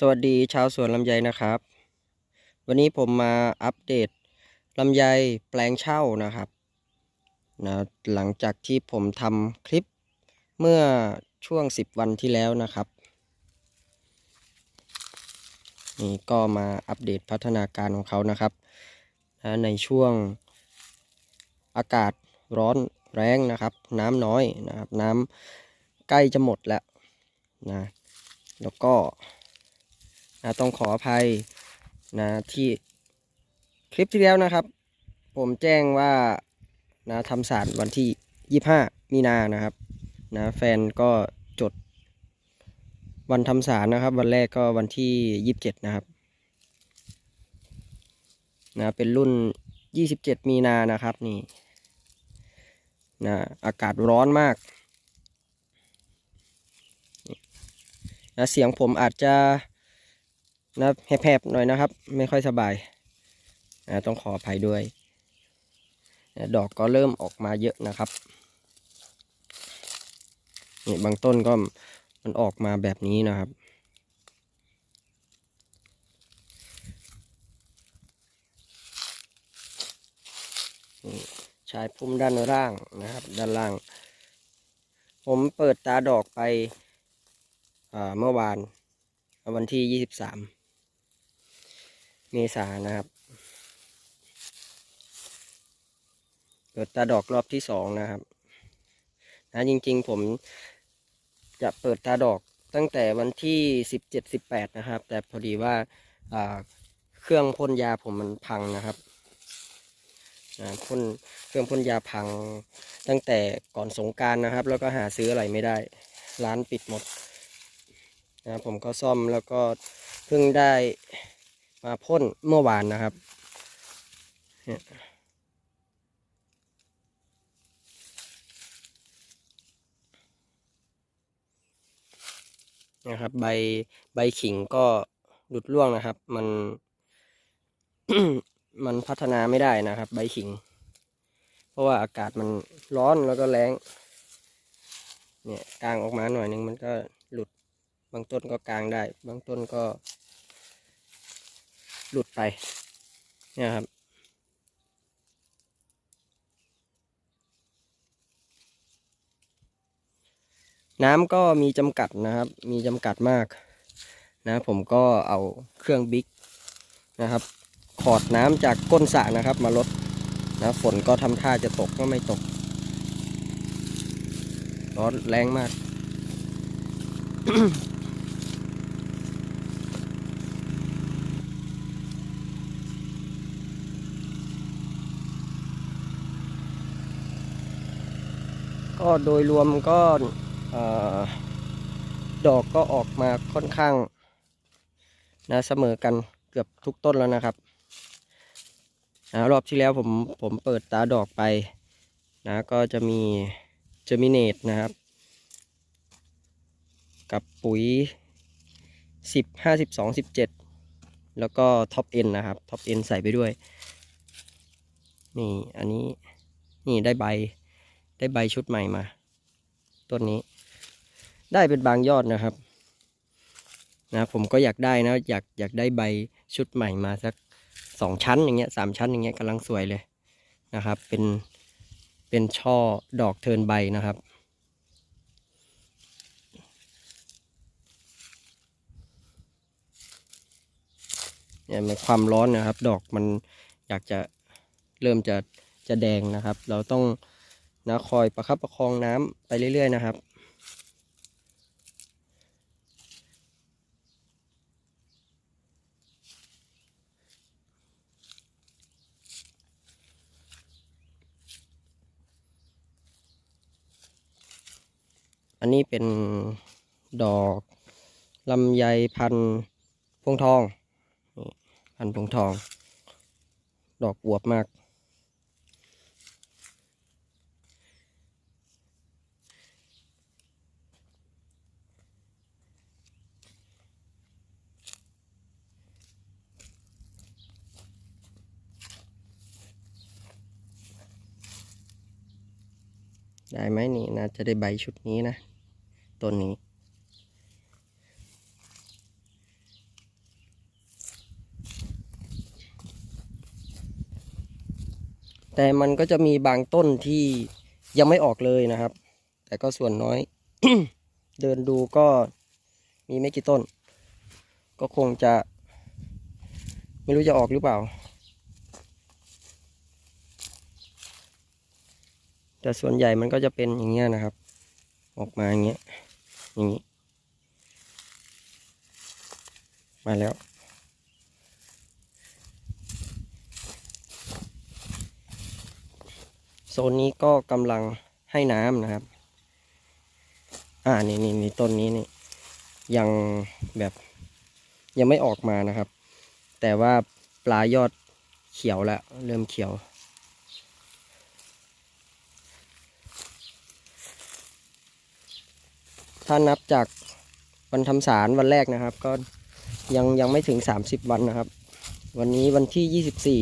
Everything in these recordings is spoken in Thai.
สวัสดีชาวสวนลำไยนะครับ วันนี้ผมมาอัปเดตลำไยแปลงเช่านะครับนะหลังจากที่ผมทำคลิปเมื่อช่วง 10 วันที่แล้วนะครับ นี่ก็มาอัปเดตพัฒนาการของเขานะครับนะในช่วงอากาศร้อนแรงนะครับ น้ำน้อยนะครับ น้ำใกล้จะหมดแล้วนะแล้วก็ นะต้องขออภัยนะที่คลิปที่แล้วนะครับ ผมแจ้งว่านะทำสารวันที่25มีนานะครับนะแฟนก็จดวันทำสารนะครับ วันแรกก็วันที่27นะครับนะเป็นรุ่น27มีนานะครับนี่นะอากาศร้อนมากนะเสียงผมอาจจะ นะแหบๆหน่อยนะครับ ไม่ค่อยสบายนะต้องขออภัยด้วยนะดอกก็เริ่มออกมาเยอะนะครับนี่บางต้นก็มันออกมาแบบนี้นะครับชายพุ่มด้านล่างนะครับ ด้านล่าง ผมเปิดตาดอกไปเมื่อวานวันที่ยี่สิบสาม เมษานะครับเปิดตาดอกรอบที่สองนะครับ นะจริงๆผมจะเปิดตาดอกตั้งแต่วันที่สิบเจ็ดสิบแปดนะครับ แต่พอดีว่าเครื่องพ่นยาผมมันพังนะครับนะพ่นเครื่องพ่นยาพังตั้งแต่ก่อนสงการนะครับ แล้วก็หาซื้ออะไรไม่ได้ ร้านปิดหมดนะผมก็ซ่อมแล้วก็เพิ่งได้ มาพ่นเมื่อวานนะครับเนี่ยนะครับ ใบใบขิงก็หลุดร่วงนะครับ มัน มันพัฒนาไม่ได้นะครับ ใบขิง เพราะว่าอากาศมันร้อนแล้วก็แรงเนี่ยกลางออกมาหน่อยนึงมันก็หลุดบางต้นก็กลางได้ บางต้นก็ หลุดไป เนี่ยครับ น้ำก็มีจำกัดนะครับ มีจำกัดมาก นะ ผมก็เอาเครื่องบิ๊กนะครับ ขอดน้ำจากก้นสระนะครับ มาลดนะฝนก็ทำท่าจะตกก็ไม่ตกร้อนแรงมาก ก็โดยรวมก็ดอกก็ออกมาค่อนข้างนะเสมอกันเกือบทุกต้นแล้วนะครับนะรอบที่แล้วผมผมเปิดตาดอกไปนะก็จะมีเจอมิเนตนะครับ กับปุ๋ยสิบห้าสิบสองสิบเจ็ดแล้วก็ท็อปเอ็นนะครับท็อปเอ็นใส่ไปด้วย นี่อันนี้นี่ได้ใบ ได้ใบชุดใหม่มา ต้นนี้ ได้เป็นบางยอดนะครับ นะผมก็อยากได้นะ อยากอยากได้ใบชุดใหม่มาสักสองชั้นอย่างเงี้ยสามชั้นอย่างเงี้ยกำลังสวยเลยนะครับ เป็นเป็นช่อดอกเทินใบนะครับเนี่ยมันความร้อนนะครับ ดอกมันอยากจะเริ่มจะจะแดงนะครับ เราต้อง นะคอยประคับประคองน้ำไปเรื่อย ๆ นะครับ อันนี้เป็นดอกลำไยพันพวงทอง พันพวงทอง ดอกอวบมาก ได้ไหมนี่น่าจะได้ใบชุดนี้นะต้นนี้ แต่มันก็จะมีบางต้นที่ยังไม่ออกเลยนะครับ แต่ก็ส่วนน้อย เดินดูก็มีไม่กี่ต้น ก็คงจะ ไม่รู้จะออกหรือเปล่า แต่ส่วนใหญ่มันก็จะเป็นอย่างเงี้ยนะครับ ออกมาอย่างเงี้ยอย่างนี้ มาแล้ว โซนนี้ก็กำลังให้น้ำนะครับ อ่านี่นี่นี่ต้นนี้นี่ยังแบบยังไม่ออกมานะครับ แต่ว่าปลายอดเขียวแล้วเริ่มเขียว ถ้านับจากวันทำสารวันแรกนะครับ ก็ยังยังไม่ถึงสามสิบวันนะครับ วันนี้วันที่ยี่สิบสี่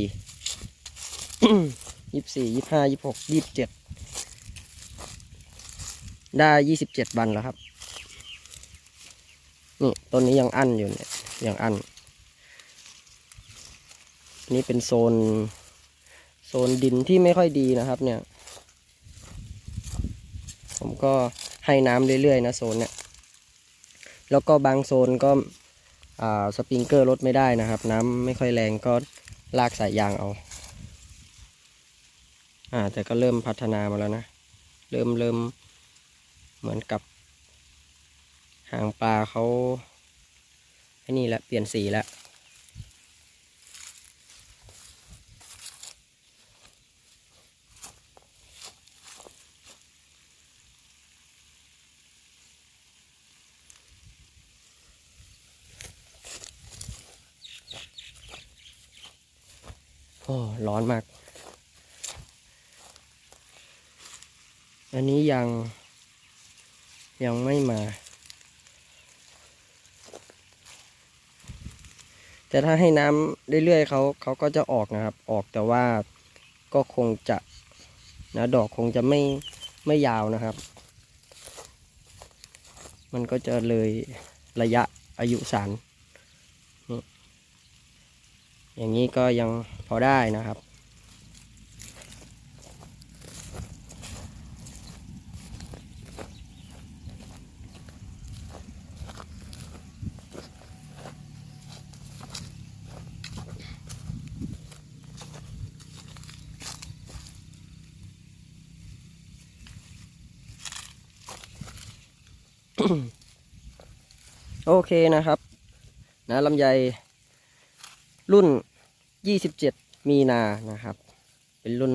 ยี่สี่ยี่ห้ายี่หกยี่เจ็ดได้ยี่สิบเจ็ดวันแล้วครับนี่ต้นนี้ยังอั้นอยู่เนี่ยยังอั้นนี่เป็นโซน โซนดินที่ไม่ค่อยดีนะครับ เนี่ย ผมก็ ให้น้ำเรื่อยๆนะโซนเนี่ยแล้วก็บางโซนก็อ่าสปริงเกอร์ลดไม่ได้นะครับ น้ำไม่ค่อยแรงก็ลากสายยางเอาอ่าแต่ก็เริ่มพัฒนามาแล้วนะ เริ่มเริ่มเหมือนกับ หางปลาเขาไอ้นี่ละเปลี่ยนสีแล้ว โอ้ร้อนมาก อันนี้ยังยังไม่มา แต่ถ้าให้น้ำเรื่อยๆเขาเขาก็จะออกนะครับ ออกแต่ว่าก็คงจะนะดอกคงจะไม่ไม่ยาวนะครับ มันก็จะเลยระยะอายุสารนี่ อย่างนี้ก็ยังพอได้นะครับ โอเคนะครับ นะลำไย รุ่น 27 มีนานะครับ เป็นรุ่น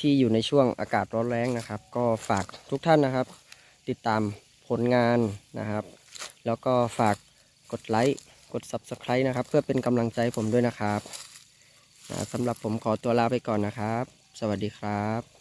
ที่อยู่ในช่วงอากาศร้อนแรงนะครับ ก็ฝากทุกท่านนะครับ ติดตามผลงานนะครับ แล้วก็ฝากกดไลค์กด Subscribe นะครับ เพื่อเป็นกำลังใจผมด้วยนะครับนะสำหรับผมขอตัวลาไปก่อนนะครับ สวัสดีครับ